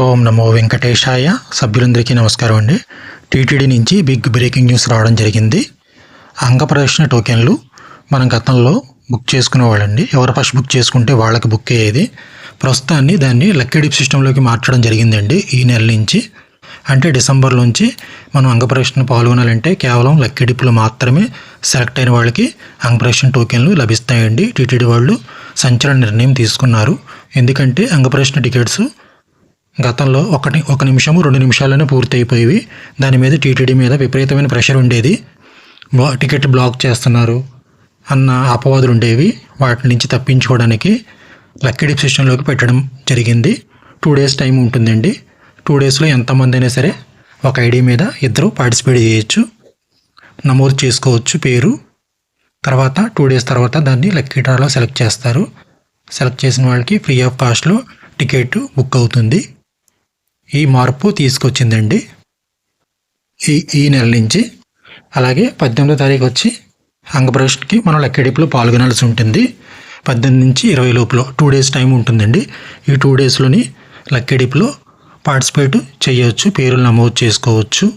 ఓం నమో వెంకటేశాయ. సభ్యులందరికీ నమస్కారం అండి. టీటీడీ నుంచి బిగ్ బ్రేకింగ్ న్యూస్ రావడం జరిగింది. అంగప్రదర్శన టోకెన్లు మనం గతంలో బుక్ చేసుకునేవాళ్ళండి ఎవరు ఫస్ట్ బుక్ చేసుకుంటే వాళ్ళకి బుక్ అయ్యేది. ప్రస్తుతాన్ని దాన్ని లక్కీడిప్ సిస్టంలోకి మార్చడం జరిగిందండి ఈ నెల నుంచి. అంటే డిసెంబర్ నుంచి మనం అంగప్రదర్శన పాల్గొనాలంటే కేవలం లక్కీడిప్లో మాత్రమే సెలెక్ట్ అయిన వాళ్ళకి అంగప్రదర్శన టోకెన్లు లభిస్తాయండి. టీటీడీ వాళ్ళు సంచలన నిర్ణయం తీసుకున్నారు. ఎందుకంటే అంగప్రదర్శన టికెట్స్ గతంలో ఒకటి ఒక నిమిషము రెండు నిమిషాల్లోనే పూర్తయిపోయేవి. దాని మీద టీటీడీ మీద విపరీతమైన ప్రెషర్ ఉండేది. టికెట్ బ్లాక్ చేస్తున్నారు అన్న అపవాదులు ఉండేవి. వాటి నుంచి తప్పించుకోవడానికి లక్కీ డిప్ సిస్టంలోకి పెట్టడం జరిగింది. టూ డేస్ టైం ఉంటుందండి. టూ డేస్లో ఎంతమంది అయినా సరే ఒక ఐడి మీద ఇద్దరు పార్టిసిపేట్ చేయొచ్చు నమోదు చేసుకోవచ్చు పేరు. తర్వాత టూ డేస్ తర్వాత దాన్ని లక్కీ డ్రాలో సెలెక్ట్ చేస్తారు. సెలెక్ట్ చేసిన వాళ్ళకి ఫ్రీ ఆఫ్ కాస్ట్లో టికెట్ బుక్ అవుతుంది. ఈ మార్పు తీసుకొచ్చిందండి. ఈ ఈ నెల నుంచి. అలాగే పద్దెనిమిదో తారీఖు వచ్చి అంగప్రదర్శనకి మనం లెక్కడిపులో పాల్గొనాల్సి ఉంటుంది. పద్దెనిమిది నుంచి ఇరవై లోపల టూ డేస్ టైం ఉంటుందండి. ఈ టూ డేస్లోని లెక్కడిపులో పార్టిసిపేట్ చేయవచ్చు పేరులు నమోదు చేసుకోవచ్చు.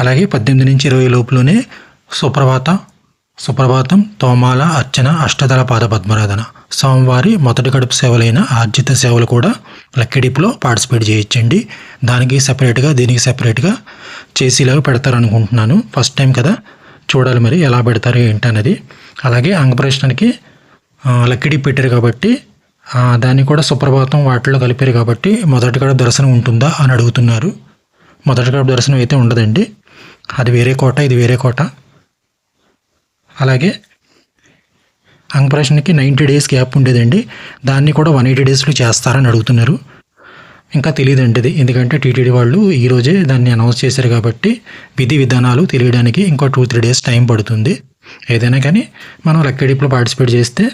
అలాగే పద్దెనిమిది నుంచి ఇరవై లోపులోనే సుప్రభాత సుప్రభాతం తోమాల అర్చన అష్టదళ పాద పద్మరాధన స్వామివారి మొదటి గడుపు సేవలైన ఆర్జిత సేవలు కూడా లక్కడిపులో పార్టిసిపేట్ చేయొచ్చండి. దానికి సపరేట్గా దీనికి సపరేట్గా చేసేలాగా పెడతారనుకుంటున్నాను. ఫస్ట్ టైం కదా? చూడాలి మరి ఎలా పెడతారు ఏంటన్నది అలాగే అంగప్రశ్నకి లక్కడి పెట్టారు కాబట్టి దాన్ని కూడా సుప్రభాతం వాటిలో కలిపారు కాబట్టి మొదటి గడుపు దర్శనం ఉంటుందా అని అడుగుతున్నారు. మొదటి గడుపు దర్శనం అయితే ఉండదండి. అది వేరే కోట ఇది వేరే కోట. అలాగే అంగప్రాషన్కి నైంటీ డేస్ గ్యాప్ ఉండేదండి. దాన్ని కూడా వన్ ఎయిటీ డేస్లో చేస్తారని అడుగుతున్నారు. ఇంకా తెలియదండి ఇది ఎందుకంటే టీటీడీ వాళ్ళు ఈరోజే దాన్ని అనౌన్స్ చేశారు కాబట్టి విధి విధానాలు తెలియడానికి ఇంకో టూ త్రీ డేస్ టైం పడుతుంది. ఏదైనా కానీ మనం లక్కడిప్లో పార్టిసిపేట్ చేస్తే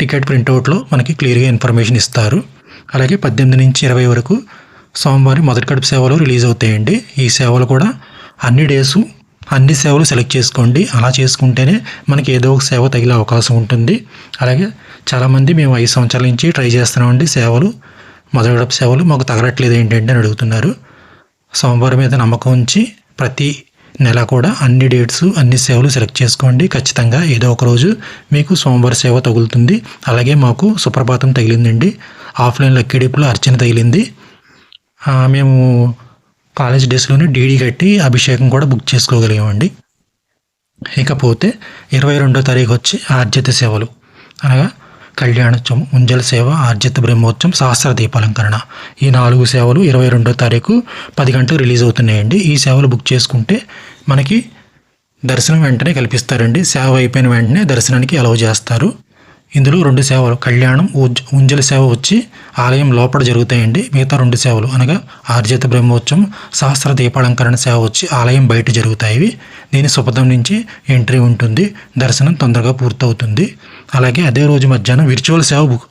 టికెట్ ప్రింట్అవుట్లో మనకి క్లియర్గా ఇన్ఫర్మేషన్ ఇస్తారు. అలాగే పద్దెనిమిది నుంచి ఇరవై వరకు సోమవారం మొదటి కడుపు సేవలు రిలీజ్ అవుతాయండి. ఈ సేవలు కూడా అన్ని డేసు అన్ని సేవలు సెలెక్ట్ చేసుకోండి. అలా చేసుకుంటేనే మనకి ఏదో ఒక సేవ తగిలే అవకాశం ఉంటుంది. అలాగే చాలామంది మేము ఐదు సంవత్సరాల నుంచి ట్రై చేస్తున్నామండి సేవలు. మొదటి సేవలు మాకు తగలట్లేదు ఏంటంటే అని అడుగుతున్నారు. సోమవారం మీద నమ్మకం ఉంచి ప్రతి నెల కూడా అన్ని డేట్స్ అన్ని సేవలు సెలెక్ట్ చేసుకోండి. ఖచ్చితంగా ఏదో ఒక రోజు మీకు సోమవారం సేవ తగులుతుంది. అలాగే మాకు సుప్రభాతం తగిలిందండి. ఆఫ్లైన్ లక్కీడిపులో అర్చన తగిలింది. మేము కాలేజ్ డేస్లోనే డీడీ కట్టి అభిషేకం కూడా బుక్ చేసుకోగలిగామండి. ఇకపోతే ఇరవై రెండో తారీఖు వచ్చి ఆర్జిత సేవలు అనగా కళ్యాణోత్సవం ఉంజల సేవ ఆర్జిత బ్రహ్మోత్సవం సహస్ర దీపాలంకరణ. ఈ నాలుగు సేవలు ఇరవై రెండో తారీఖు పది గంటలకు రిలీజ్ అవుతున్నాయండి. ఈ సేవలు బుక్ చేసుకుంటే మనకి దర్శనం వెంటనే కల్పిస్తారండి. సేవ అయిపోయిన వెంటనే దర్శనానికి అలౌ చేస్తారు. ఇందులో రెండు సేవలు కళ్యాణం ఉంజల సేవ వచ్చి ఆలయం లోపల జరుగుతాయండి. మిగతా రెండు సేవలు అనగా ఆర్జిత బ్రహ్మోత్సవం సహస్ర దీపాలంకరణ సేవ వచ్చి ఆలయం బయట జరుగుతాయి. దీని సుపథం నుంచి ఎంట్రీ ఉంటుంది. దర్శనం తొందరగా పూర్తవుతుంది. అలాగే అదే రోజు మధ్యాహ్నం విర్చువల్ సేవ బుక్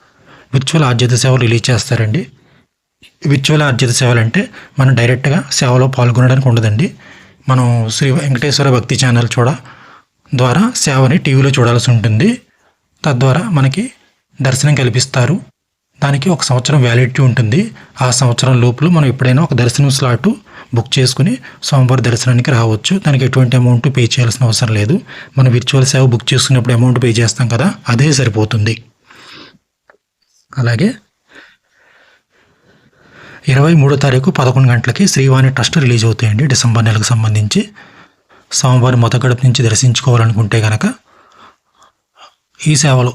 విర్చువల్ ఆర్జిత సేవ రిలీజ్ చేస్తారండి. విర్చువల్ ఆర్జిత సేవలు అంటే మనం డైరెక్ట్గా సేవలో పాల్గొనడానికి ఉండదండి. మనం శ్రీ వెంకటేశ్వర భక్తి ఛానల్ చూడ ద్వారా సేవని టీవీలో చూడాల్సి ఉంటుంది. తద్వారా మనకి దర్శనం కల్పిస్తారు. దానికి ఒక సంవత్సరం వ్యాలిడిటీ ఉంటుంది. ఆ సంవత్సరం లోపల మనం ఎప్పుడైనా ఒక దర్శనం స్లాట్ బుక్ చేసుకుని సోమవారం దర్శనానికి రావచ్చు. దానికి ఎటువంటి అమౌంట్ పే చేయాల్సిన అవసరం లేదు. మనం విర్చువల్ సేవ బుక్ చేసుకున్నప్పుడు అమౌంట్ పే చేస్తాం కదా అదే సరిపోతుంది. అలాగే ఇరవై మూడో తారీఖు పదకొండు గంటలకి శ్రీవాణి ట్రస్ట్ రిలీజ్ అవుతాయండి డిసెంబర్ నెలకు సంబంధించి. సోమవారం మొదటి నుంచి దర్శించుకోవాలనుకుంటే కనుక ఈ సేవలు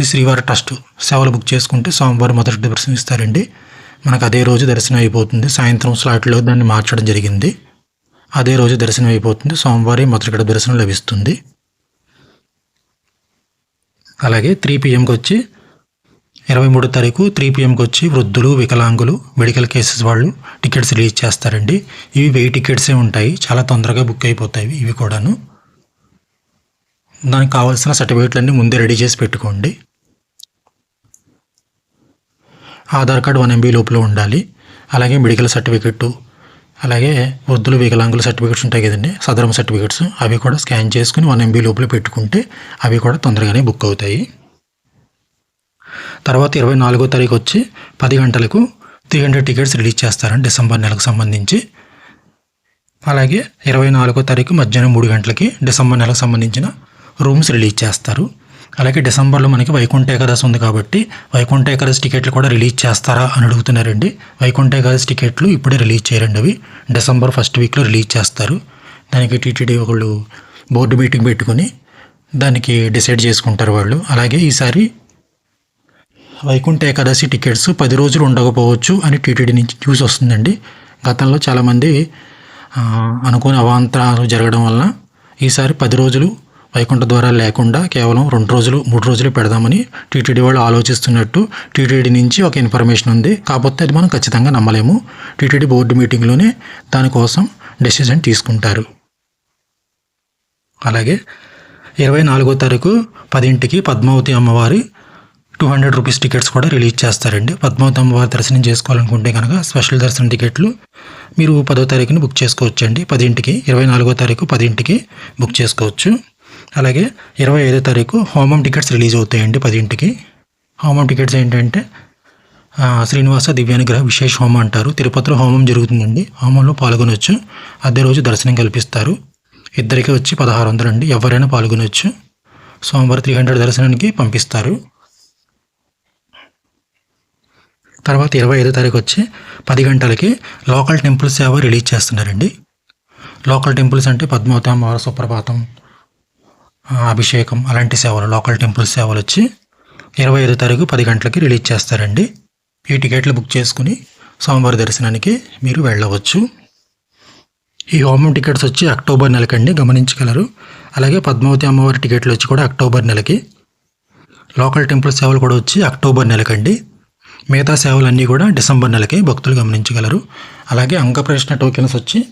ఈ శ్రీవారి ట్రస్ట్ సేవలు బుక్ చేసుకుంటే సోమవారం మొదటి దర్శనం ఇస్తారండి. మనకు అదే రోజు దర్శనం అయిపోతుంది. సాయంత్రం స్లాట్లో దాన్ని మార్చడం జరిగింది. అదే రోజు దర్శనం అయిపోతుంది. సోమవారం మొదటి దర్శనం లభిస్తుంది. అలాగే త్రీ పిఎంకి వచ్చి ఇరవై మూడో తారీఖు త్రీ పిఎంకి వచ్చి వృద్ధులు వికలాంగులు మెడికల్ కేసెస్ వాళ్ళు టికెట్స్ రిలీజ్ చేస్తారండి. ఇవి వెయ్యి టికెట్సే ఉంటాయి. చాలా తొందరగా బుక్ అయిపోతాయి ఇవి కూడాను. దానికి కావాల్సిన సర్టిఫికేట్లన్నీ ముందే రెడీ చేసి పెట్టుకోండి. ఆధార్ కార్డు వన్ ఎంబీ లోపల ఉండాలి. అలాగే మెడికల్ సర్టిఫికెట్ అలాగే వృద్ధులు వికలాంగుల సర్టిఫికేట్స్ ఉంటాయి కదండి. సదరం సర్టిఫికేట్స్ అవి కూడా స్కాన్ చేసుకుని వన్ ఎంబీ లోపల పెట్టుకుంటే అవి కూడా తొందరగానే బుక్ అవుతాయి. తర్వాత ఇరవై నాలుగో తారీఖు వచ్చి పది గంటలకు త్రీ హండ్రెడ్ టికెట్స్ రిలీజ్ చేస్తారండి డిసెంబర్ నెలకు సంబంధించి. అలాగే ఇరవై నాలుగో తారీఖు మధ్యాహ్నం మూడు గంటలకి డిసెంబర్ నెలకు సంబంధించిన రూమ్స్ రిలీజ్ చేస్తారు. అలాగే డిసెంబర్లో మనకి వైకుంఠ ఏకాదశి ఉంది కాబట్టి వైకుంఠ ఏకాదశి టికెట్లు కూడా రిలీజ్ చేస్తారా అని అడుగుతున్నారండి. వైకుంఠ ఏకాదశి టికెట్లు ఇప్పుడే రిలీజ్ చేయరండి అవి డిసెంబర్ ఫస్ట్ వీక్లో రిలీజ్ చేస్తారు. దానికి టీటీడీ ఒకళ్ళు బోర్డు మీటింగ్ పెట్టుకొని దానికి డిసైడ్ చేసుకుంటారు వాళ్ళు. అలాగే ఈసారి వైకుంఠ ఏకాదశి టికెట్స్ పది రోజులు ఉండకపోవచ్చు అని టీటీడీ నుంచి న్యూస్ వస్తుందండి. గతంలో చాలామంది అనుకోని అవాంతరాలు జరగడం వల్ల ఈసారి పది రోజులు వైకుంఠ ద్వారా లేకుండా కేవలం రెండు రోజులు మూడు రోజులు పెడదామని టీటీడీ వాళ్ళు ఆలోచిస్తున్నట్టు టీటీడీ నుంచి ఒక ఇన్ఫర్మేషన్ ఉంది. కాకపోతే అది మనం ఖచ్చితంగా నమ్మలేము. టీటీడీ బోర్డు మీటింగ్లోనే దానికోసం డెసిజన్ తీసుకుంటారు. అలాగే ఇరవై నాలుగో తారీఖు పదింటికి పద్మావతి అమ్మవారి టూ హండ్రెడ్ రూపీస్ టికెట్స్ కూడా రిలీజ్ చేస్తారండి. పద్మావతి అమ్మవారి దర్శనం చేసుకోవాలనుకుంటే కనుక స్పెషల్ దర్శనం టికెట్లు మీరు పదో తారీఖున బుక్ చేసుకోవచ్చండి. పదింటికి ఇరవై నాలుగో తారీఖు పదింటికి బుక్ చేసుకోవచ్చు. అలాగే ఇరవై ఐదో తారీఖు హోమం టికెట్స్ రిలీజ్ అవుతాయండి పదింటికి. హోమం టికెట్స్ ఏంటంటే శ్రీనివాస దివ్యానుగ్రహ విశేష హోమం అంటారు. తిరుపతిలో హోమం జరుగుతుందండి. హోమంలో పాల్గొనవచ్చు అదే రోజు దర్శనం కల్పిస్తారు. ఇద్దరికి వచ్చి పదహారు వందలు అండి ఎవరైనా పాల్గొనవచ్చు సోమవారం త్రీ హండ్రెడ్ దర్శనానికి పంపిస్తారు. తర్వాత ఇరవై ఐదో తారీఖు వచ్చి పది గంటలకి లోకల్ టెంపుల్ సేవ రిలీజ్ చేస్తున్నారండి. లోకల్ టెంపుల్స్ అంటే పద్మావతి అమ్మవారి సుప్రభాతం అభిషేకం అలాంటి సేవలు లోకల్ టెంపుల్ సేవలు వచ్చి ఇరవై ఐదు తారీఖు పది గంటలకి రిలీజ్ చేస్తారండి. ఈ టికెట్లు బుక్ చేసుకుని సోమవారి దర్శనానికి మీరు వెళ్ళవచ్చు. ఈ హోమం టికెట్స్ వచ్చి అక్టోబర్ నెలకండి గమనించగలరు. అలాగే పద్మావతి అమ్మవారి టికెట్లు వచ్చి కూడా అక్టోబర్ నెలకి. లోకల్ టెంపుల్ సేవలు కూడా వచ్చి అక్టోబర్ నెలకండి. మిగతా సేవలన్నీ కూడా డిసెంబర్ నెలకి భక్తులు గమనించగలరు. అలాగే అంగప్రశ్న టోకెన్స్ వచ్చి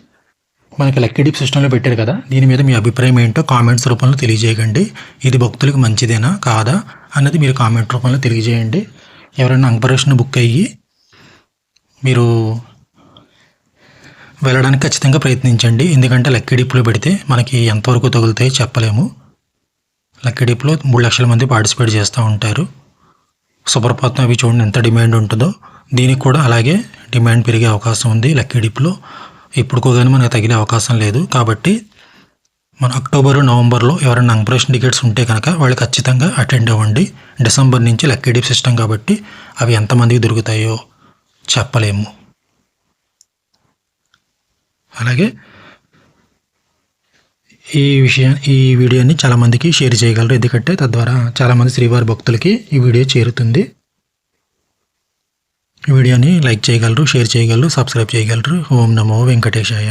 మనకి లక్కీ డిప్ సిస్టంలో పెట్టారు కదా దీని మీద మీ అభిప్రాయం ఏంటో కామెంట్స్ రూపంలో తెలియజేయకండి. ఇది భక్తులకు మంచిదేనా కాదా అన్నది మీరు కామెంట్ రూపంలో తెలియజేయండి. ఎవరైనా అంగప్రశ్న బుక్ అయ్యి మీరు వెళ్ళడానికి ఖచ్చితంగా ప్రయత్నించండి. ఎందుకంటే లక్కీ డిప్లో పెడితే మనకి ఎంతవరకు తగులుతాయో చెప్పలేము. లక్కీ డిప్లో మూడు లక్షల మంది పార్టిసిపేట్ చేస్తూ ఉంటారు. సుప్రపాతం అవి చూడండి ఎంత డిమాండ్ ఉంటుందో. దీనికి కూడా అలాగే డిమాండ్ పెరిగే అవకాశం ఉంది లక్కీ డిప్లో. ఇప్పుడుకో కానీ మనకు తగిలే అవకాశం లేదు. కాబట్టి మన అక్టోబర్ నవంబర్లో ఎవరైనా అంప్రెషన్ టికెట్స్ ఉంటే కనుక వాళ్ళు ఖచ్చితంగా అటెండ్ అవ్వండి. డిసెంబర్ నుంచి లక్కీ సిస్టమ్ కాబట్టి అవి ఎంతమందికి దొరుకుతాయో చెప్పలేము. అలాగే ఈ విషయం ఈ వీడియోని చాలామందికి షేర్ చేయగలరు. ఎందుకంటే తద్వారా చాలామంది శ్రీవారి భక్తులకి ఈ వీడియో చేరుతుంది. వీడియోని లైక్ చేయగలరు షేర్ చేయగలరు సబ్స్క్రైబ్ చేయగలరు. ఓం నమో వెంకటేశాయ.